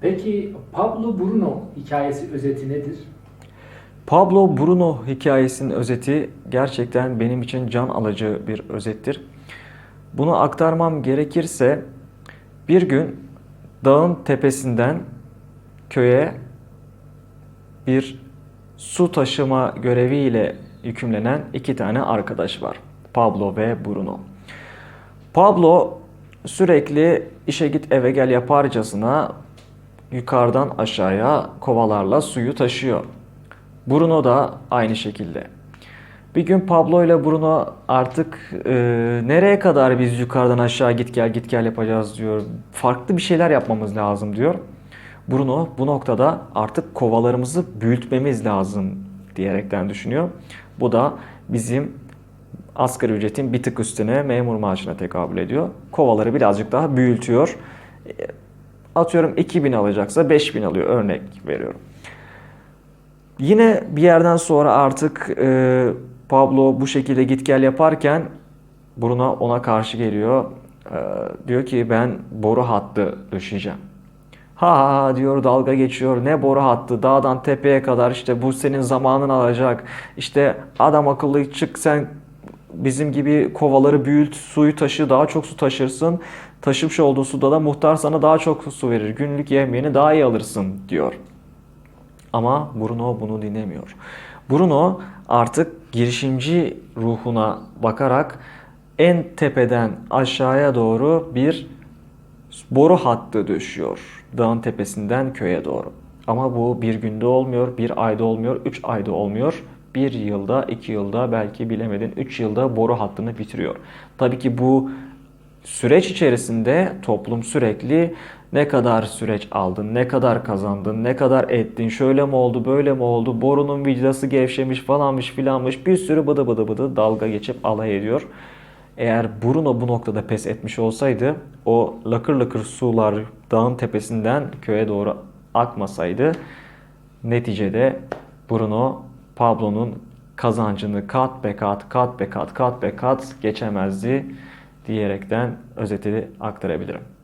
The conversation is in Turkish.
Peki Pablo Bruno hikayesi özeti nedir? Pablo Bruno hikayesinin özeti gerçekten benim için can alıcı bir özettir. Bunu aktarmam gerekirse bir gün dağın tepesinden köye bir su taşıma göreviyle yükümlenen iki tane arkadaş var. Pablo ve Bruno. Pablo sürekli işe git eve gel yaparcasına yukarıdan aşağıya kovalarla suyu taşıyor. Bruno da aynı şekilde. Bir gün Pablo ile Bruno artık e, nereye kadar biz yukarıdan aşağı git gel git gel yapacağız diyor. Farklı bir şeyler yapmamız lazım diyor. Bruno bu noktada artık kovalarımızı büyütmemiz lazım diyerekten düşünüyor. Bu da bizim asgari ücretin bir tık üstüne memur maaşına tekabül ediyor. Kovaları birazcık daha büyütüyor. Atıyorum 2000 alacaksa 5000 alıyor örnek veriyorum. Yine bir yerden sonra artık e, Pablo bu şekilde git gel yaparken Bruno ona karşı geliyor. E, diyor ki ben boru hattı döşeyeceğim. Ha ha diyor dalga geçiyor. Ne boru hattı dağdan tepeye kadar işte bu senin zamanın alacak. İşte adam akıllı çık sen bizim gibi kovaları büyüt, suyu taşı, daha çok su taşırsın. Taşımış olduğun suda da muhtar sana daha çok su verir. Günlük yemeğini daha iyi alırsın diyor. Ama Bruno bunu dinlemiyor. Bruno artık girişimci ruhuna bakarak en tepeden aşağıya doğru bir boru hattı döşüyor. Dağın tepesinden köye doğru. Ama bu bir günde olmuyor, bir ayda olmuyor, üç ayda olmuyor. Bir yılda, iki yılda belki bilemedin üç yılda boru hattını bitiriyor. Tabii ki bu süreç içerisinde toplum sürekli ne kadar süreç aldın, ne kadar kazandın, ne kadar ettin, şöyle mi oldu, böyle mi oldu, borunun vidası gevşemiş falanmış filanmış bir sürü bıdı bıdı bıdı dalga geçip alay ediyor. Eğer Bruno bu noktada pes etmiş olsaydı o lakır lakır sular dağın tepesinden köye doğru akmasaydı neticede Bruno Pablo'nun kazancını kat be kat, kat be kat, kat be kat geçemezdi diyerekten özeti aktarabilirim.